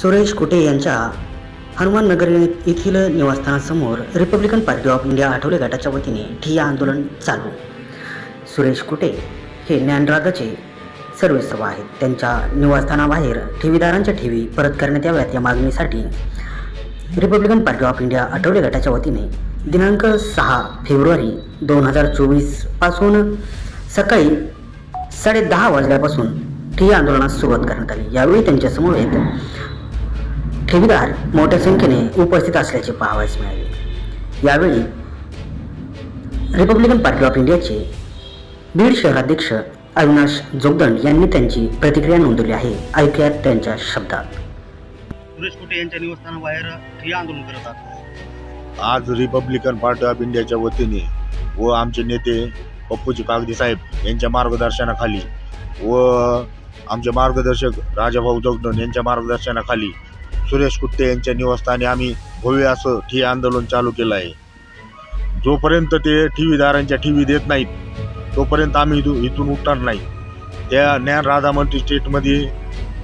सुरेश कुटे यांच्या हनुमाननगर येथील निवासस्थानासमोर Republican Party of India Athawale गटाच्या वतीने ठिय्या आंदोलन चालू. सुरेश कुटे हे ज्ञानरागाचे सर्वेसर्व आहेत. त्यांच्या निवासस्थानाबाहेर ठेवीदारांच्या ठेवी परत करण्यात याव्यात या मागणीसाठी Republican Party of India Athawale गटाच्या वतीने दिनांक सहा फेब्रुवारी दोन हजार चोवीसपासून सकाळी साडे दहा वाजल्यापासून ठिय्या आंदोलनास सुरुवात करण्यात आली. यावेळी त्यांच्या समवेत ठेवीदार मोठ्या संख्येने उपस्थित असल्याचे पाहावयास मिळाले. यावेळी रिपब्लिकन पार्टी ऑफ इंडियाचे बीड शहराध्यक्ष अविनाश जोगदंड यांनी त्यांची प्रतिक्रिया नोंदवली आहे. ऐकूयात त्यांच्या शब्दात. सुरेश कुटे यांच्या निवासस्थानाबाहेर ठिय्या आंदोलन करत आहात. आज रिपब्लिकन पार्टी ऑफ इंडियाच्या वतीने व आमचे नेते पप्पूजी कागदी साहेब यांच्या मार्गदर्शनाखाली व आमचे मार्गदर्शक राजाभाऊ जगदन यांच्या मार्गदर्शनाखाली सुरेश कुट्टे यांच्या निवासस्थानी आम्ही भव्य असं ठिय्या आंदोलन चालू केलं आहे. जोपर्यंत ते ठेवीदारांच्या ठेवी देत नाहीत तोपर्यंत आम्ही इथून इथून उठणार नाही. त्या ज्ञान राधा स्टेटमध्ये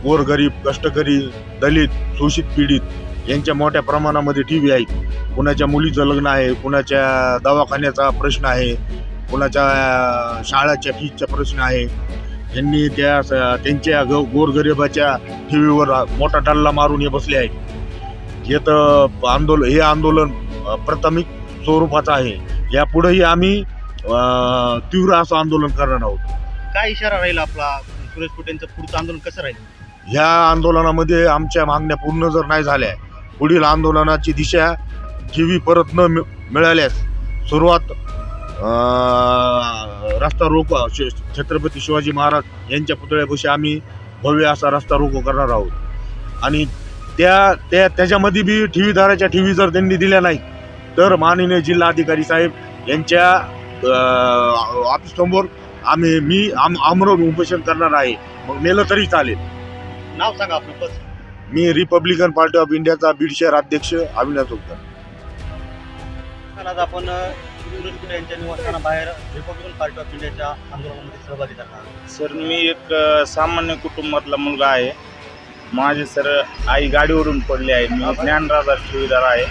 गोरगरीब कष्टकरी दलित शोषित पीडित यांच्या मोठ्या प्रमाणामध्ये टी व्ही आहेत. कुणाच्या मुलीचं लग्न आहे कुणाच्या दवाखान्याचा प्रश्न आहे कुणाच्या शाळाच्या फीजचा प्रश्न आहे यांनी त्या त्यांच्या ग गोरगरिबाच्या टी व्हीवर मोठा टल्ला मारून हे बसले आहेत. हे तर आंदोलन हे आंदोलन प्राथमिक स्वरूपाचं आहे. यापुढेही आम्ही तीव्र असं आंदोलन करणार आहोत. काय इशारा राहील आपला? सुरेश कुटे यांचं पुढचं आंदोलन कसं राहील? ह्या आंदोलनामध्ये आमच्या मागण्या पूर्ण जर नाही झाल्या पुढील आंदोलनाची दिशा ठेवी परत न मिळाल्यास सुरुवात रस्ता रोको. छत्रपती शिवाजी महाराज यांच्या पुतळ्यापाशी आम्ही भव्य असा रस्ता रोको करणार आहोत. आणि त्या त्या त्याच्यामध्ये बी ठेवीदाराच्या ठेवी जर त्यांनी दिल्या नाही तर माननीय जिल्हाधिकारी साहेब यांच्या ऑफिससमोर आम्ही मी आम आमरण उपोषण करणार आहे. मग नेलं तरी चालेल. नाव सांगा आपलं बस. मी रिपब्लिकन पार्टी ऑफ इंडियाचा बीड शहर अध्यक्ष अविनाश उद्धव आज आपण अ, यांच्या निवासस्थाना बाहेर रिपब्लिकन पार्टी ऑफ इंडियाच्या आंदोलनामध्ये सहभागी झाला. सर मी एक सामान्य कुटुंबातला मुलगा आहे. माझे सर आई गाडीवरून पडली आहे. मी ज्ञानराजा ठेवीदार आहे.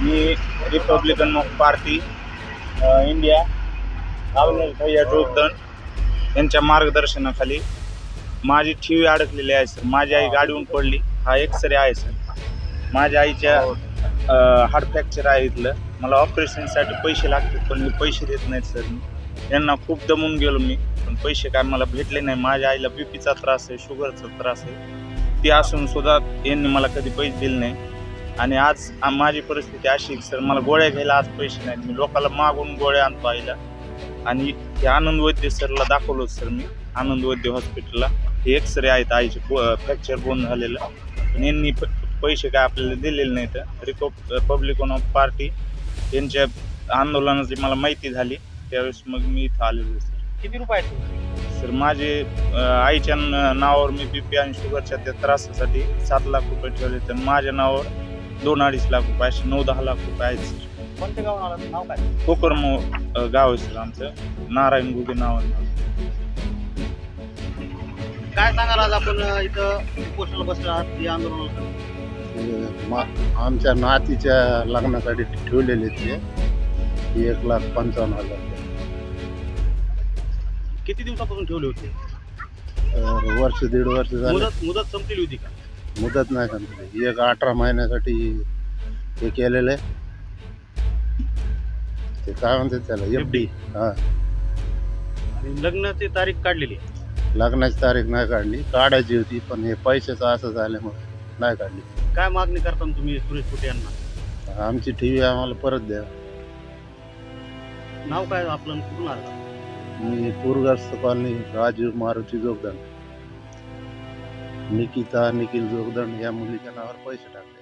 मी रिपब्लिकन पार्टी इंडिया अविनाश भैया जोगदन यांच्या मार्गदर्शनाखाली माझी ठेवी अडकलेली आहे सर. माझी आई गाडीवरून पडली. हा एक्सरे आहे सर. माझ्या आईच्या हार्ट फ्रॅक्चर आहे इथलं. मला ऑपरेशनसाठी पैसे लागतात पण मी पैसे देत नाहीत सर. मी यांना खूप दमून गेलो मी पण पैसे काय मला भेटले नाही. माझ्या आईला बीपीचा त्रास आहे शुगरचा त्रास आहे. ती असून सुद्धा यांनी मला कधी पैसे दिले नाही. आणि आज माझी परिस्थिती अशी सर मला गोळ्या घ्यायला आज पैसे नाहीत. मी लोकांना मागून गोळ्या आणतो आईला. आणि हे आनंद वैद्य सरला दाखवलो सर मी. आनंद वैद्य हॉस्पिटलला. हे एक्सरे आहेत आईचे फ्रॅक्चर बोन झालेलं. पण यांनी प- पैसे काय आपल्याला दिलेले नाहीत. रिपब्लिक रिपब्लिकन ऑफ पार्टी यांच्या आंदोलनाची मला माहिती झाली त्यावेळेस मग मी इथं आलेलो सर किती रुपये सर माझे अ, आईच्या न- नावावर मी बी पी आणि शुगरच्या त्या त्रासासाठी सात लाख रुपये ठेवले तर माझ्या नावावर दोन अडीच लाख रुपये असे नऊ दहा लाख रुपये आहेत सर कोणत्या गावाला आला? नाव काय? कोकरमो अ, गाव आहे सर आमचं. नारायण गुगे नाव आहे. काय सांगाल आज आपण अ, इथं उपोषणाला बसले आहात या आंदोलनाला? मा- आमच्या नातीच्या लग्नासाठी ठेवलेले ते. एक लाख पंचावन्न हजार रुपये. किती दिवसापासून ठेवले होते? तर वर्ष दीड वर्ष झाले. मुदत मुदत संपलेली होती का? मुदत नाही संपली. एक अठरा महिन्यासाठी हे केलेलं आहे. ते काय म्हणतात त्याला? F D. हा. आणि लग्नाची तारीख काढलेली आहे? लग्नाची तारीख नाही काढली. काढायची होती पण हे पैशाचं असं झाल्यामुळे नाही काढली. काय मागणी करता तुम्ही सुरेश कुटे यांना? आमची टी व्ही आम्हाला परत द्या. नाव काय आपलं? आणि कुठून आलं? मी पूरग्रस्त कॉलनी राजीव मारुती जोगदंड. निकिता निखिल जोगदंड या मुलीच्या नावावर पैसे टाकले.